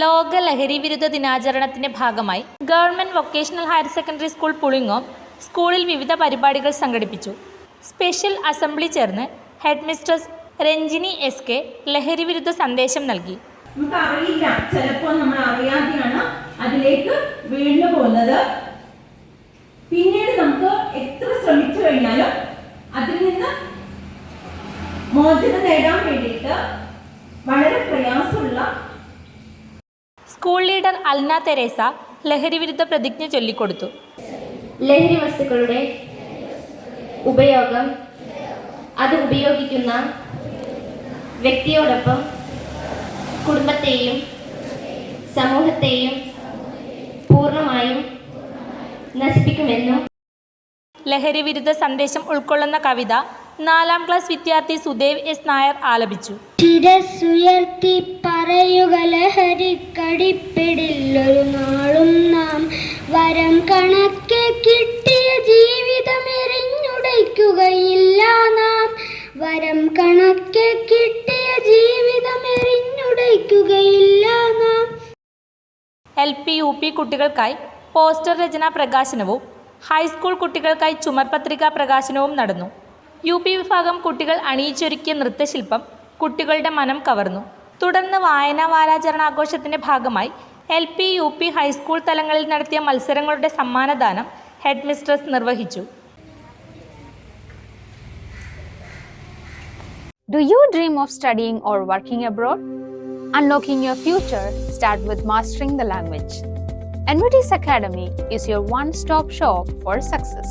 ലോക ലഹരി വിരുദ്ധ ദിനാചരണത്തിന്റെ ഭാഗമായി government vocational higher secondary school Pulingome സ്കൂളിൽ വിവിധ പരിപാടികൾ സംഘടിപ്പിച്ചു. സ്പെഷ്യൽ അസംബ്ലി ചേർന്ന് head mistress Ranjini S K ലഹരി വിരുദ്ധ സന്ദേശം നൽകി. നമുക്ക് അറിയില്ല ചിലപ്പോൾ നമ്മൾ അറിയാതെയാണ് അതിലേക്ക് വീണു പോകുന്നത്. പിന്നീട് നമുക്ക് എത്ര ശ്രമിച്ചു കഴിഞ്ഞാലും അതിൽ നിന്ന് മോചനം നേടാൻ വേണ്ടിയിട്ട് വളരെ പ്രയാസമുള്ള സ്കൂൾ ലീഡർ അൽന തെരേസ ലഹരി വിരുദ്ധ പ്രതിജ്ഞ ചൊല്ലിക്കൊടുത്തു. ലഹരി വസ്തുക്കളുടെ ഉപയോഗം അത് ഉപയോഗിക്കുന്ന വ്യക്തിയോടൊപ്പം കുടുംബത്തെയും സമൂഹത്തെയും പൂർണമായും നശിപ്പിക്കുമെന്നും ലഹരി വിരുദ്ധ സന്ദേശം ഉൾക്കൊള്ളുന്ന കവിത നാലാം ക്ലാസ് വിദ്യാർത്ഥി സുദേവ് എസ് നായർ ആലപിച്ചു. ശിരസുയർത്തി പറയുക ലഹരിക്കടിപ്പിടില്ലൊരു നാളും നാം വരം കണക്കെ കിട്ടിയ ജീവിതം എറിഞ്ഞുടയ്ക്കുകയില്ല നാം വരം കണക്കെ കിട്ടിയ ജീവിതം എറിഞ്ഞുടയ്ക്കുകയില്ല നാം എൽ പി യു പി കുട്ടികൾക്കായി പോസ്റ്റർ രചന പ്രകാശനവും ഹൈസ്കൂൾ കുട്ടികൾക്കായി ചുമർപത്രിക പ്രകാശനവും നടന്നു. യു പി വിഭാഗം കുട്ടികൾ അണിയിച്ചൊരുക്കിയ നൃത്തശില്പം കുട്ടികളുടെ മനം കവർന്നു തുടർന്ന് വായനാ വാരാചരണാഘോഷത്തിന്റെ ഭാഗമായി L P U P high school തലങ്ങളിൽ നടത്തിയ മത്സരങ്ങളുടെ സമ്മാനദാനം ഹെഡ് മിസ്ട്രസ് നിർവഹിച്ചു Do you dream of studying or working abroad? Unlocking your future start with mastering the language. NVT's Academy is your one-stop shop for success.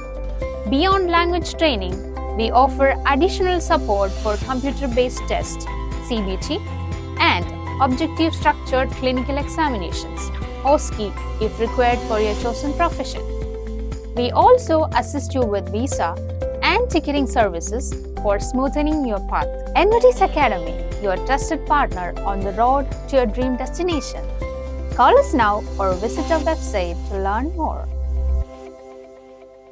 Beyond language training, we offer additional support for computer based tests, CBT, and objective structured clinical examinations, OSCE, if required for your chosen profession. We also assist you with visa and ticketing services for smoothening your path. NVT's Academy, your trusted partner on the road to your dream destination. Call us now or visit our website to learn more.